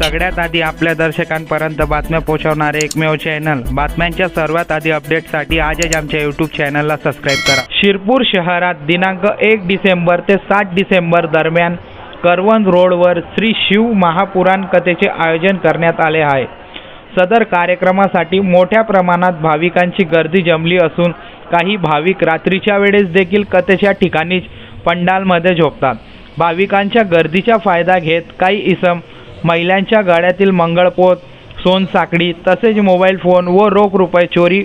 सगळ्यात आधी आपल्या दर्शकांपर्यंत बातम्या पोहोचवणारे एकमेव चॅनल बातम्यांच्या सर्वात आधी अपडेटसाठी आजच आमच्या यूट्यूब चॅनलला सबस्क्राईब करा. शिरपूर शहरात दिनांक एक डिसेंबर ते सात डिसेंबर दरम्यान करवंद रोडवर श्री शिव महापुराण कथेचे आयोजन करण्यात आले आहे. सदर कार्यक्रमासाठी मोठ्या प्रमाणात भाविकांची गर्दी जमली असून काही भाविक रात्रीच्या वेळेस देखील कथेच्या ठिकाणीच पंडालमध्ये झोपतात. भाविकांच्या गर्दीचा फायदा घेत काही इसम महिलांच्या गळ्यातील मंगळपोत सोनसाखळी तसेच मोबाईल फोन व रोख रुपये चोरी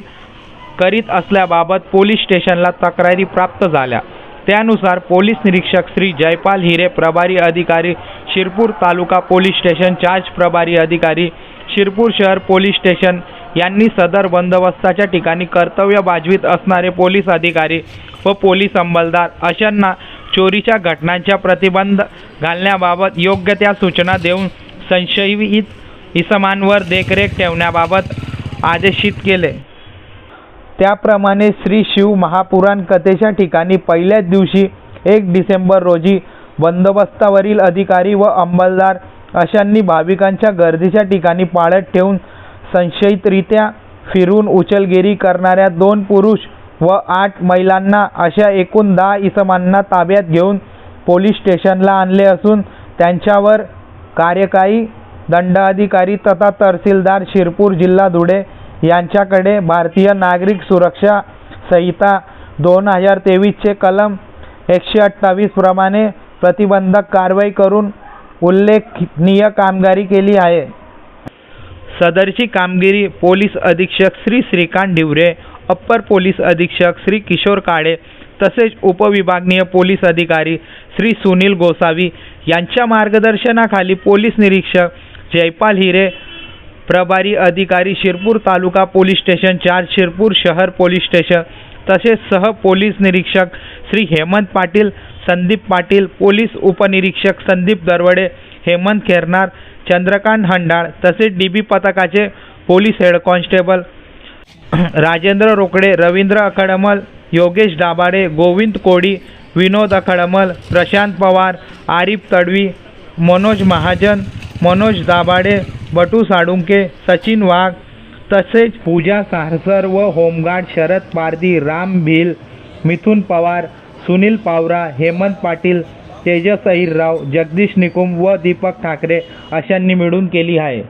करीत असल्याबाबत पोलीस स्टेशनला तक्रारी प्राप्त झाल्या. त्यानुसार पोलीस निरीक्षक श्री जयपाल हिरे प्रभारी अधिकारी Shirpur taluka police station charge प्रभारी अधिकारी शिरपूर शहर पोलीस स्टेशन यांनी सदर बंदोबस्ताच्या ठिकाणी कर्तव्य बाजवीत असणारे पोलीस अधिकारी व पोलीस अंमलदार अशांना चोरीच्या घटनांच्या प्रतिबंध घालण्याबाबत योग्य त्या सूचना देऊन संशयित इसमांवर देखरेख ठेवण्याबाबत आदेशित केले. त्याप्रमाणे श्री शिव महापुराण कथेच्या ठिकाणी पहिल्याच दिवशी एक डिसेंबर रोजी बंदोबस्तावरील अधिकारी व अंमलदार अशांनी भाविकांच्या गर्दीच्या ठिकाणी पाळत ठेवून संशयितरित्या फिरून उचलगिरी करणाऱ्या दोन पुरुष व आठ महिलांना अशा एकूण दहा इसमांना ताब्यात घेऊन पोलीस स्टेशनला आणले असून त्यांच्यावर कार्यकारी दंडाधिकारी तथा तहसीलदार शिरपूर जिल्हा धुळे यांच्याकडे भारतीय नागरिक सुरक्षा संहिता दोन हजार तेवीसचे कलम एकशे अठ्ठावीस प्रमाणे प्रतिबंधक कारवाई करून उल्लेखनीय कामगिरी केली आहे. सदरची कामगिरी पोलीस अधीक्षक श्री श्रीकांत ढिवरे अप्पर पोलीस अधीक्षक श्री किशोर काळे तसेच उपविभागीय पोलीस अधिकारी श्री सुनील गोसावी यांच्या मार्गदर्शनाखाली पोलीस निरीक्षक जयपाल हिरे प्रभारी अधिकारी Shirpur taluka police station charge Shirpur शहर पोलीस स्टेशन तसेच सह पोलीस निरीक्षक श्री हेमंत पाटील संदीप पाटील पोलीस उपनिरीक्षक संदीप दरवडे हेमंत खेरनार चंद्रकांत हंडाळ तसेच डी बी पथकाचे police head constable Rajendra Rokade Ravindra Akadmal Yogesh Dabhade Govind Kodi Vinod Akhadmal Prashant Pawar Arif Tadvi Manoj Mahajan Manoj Dabhade बटू साडुंके सचिन वाघ तसेच पूजा सारसर व होमगार्ड शरद पारधी राम भिल मिथुन पवार सुनील पावरा हेमंत पाटील तेजस अहिरराव जगदीश निकुम व दीपक ठाकरे अशांनी मिळून केली आहे.